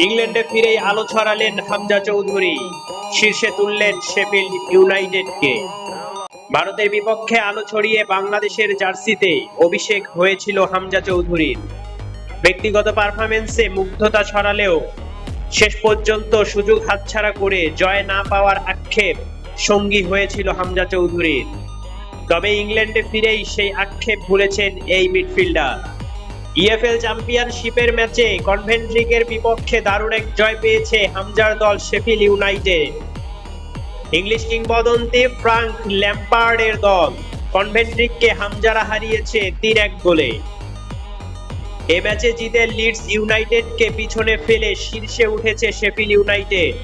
ইংল্যান্ডে ফিরেই আলো ছড়ালেন হামজা চৌধুরী। শীর্ষে তুললেন শেফিল্ড ইউনাইটেডকে। ভারতের বিপক্ষে আলো ছড়িয়ে বাংলাদেশের জার্সিতে অভিষেক হয়েছিল হামজা চৌধুরীর। ব্যক্তিগত পারফরমেন্সে মুগ্ধতা ছড়ালেও শেষ পর্যন্ত সুযোগ হাতছাড়া করে জয় না পাওয়ার আক্ষেপ সঙ্গী হয়েছিল হামজা চৌধুরীর। তবে ইংল্যান্ডে ফিরেই সেই আক্ষেপ ভুলেছেন এই মিডফিল্ডার। ইএফএল চ্যাম্পিয়নশিপের ম্যাচে কনভেন্ট্রিকের বিপক্ষে দারুণ এক জয় পেয়েছে হামজার দল শেফিল ইউনাইটেড ইংলিশ কিংবদন্তি ফ্রাঙ্ক ল্যাম্পার্ডের দল কনভেন্ট্রিককে হামজারা হারিয়েছে তিন এক গোলে। এ ম্যাচে জিতে লিডস ইউনাইটেডকে পিছনে ফেলে শীর্ষে উঠেছে শেফিল ইউনাইটেড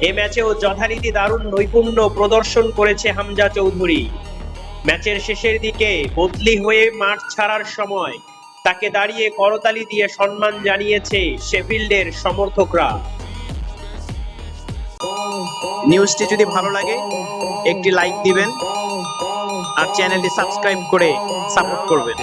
এ ম্যাচেও যথারীতি দারুণ নৈপুণ্য প্রদর্শন করেছে হামজা চৌধুরী। ম্যাচের শেষের দিকে বদলি হয়ে মাঠ ছাড়ার সময় তাকে দাঁড়িয়ে করতালি দিয়ে সম্মান জানিয়েছে শেফিল্ডের সমর্থকরা। নিউজটি যদি ভালো লাগে, একটি লাইক দিবেন আর চ্যানেলটি সাবস্ক্রাইব করে সাপোর্ট করবেন।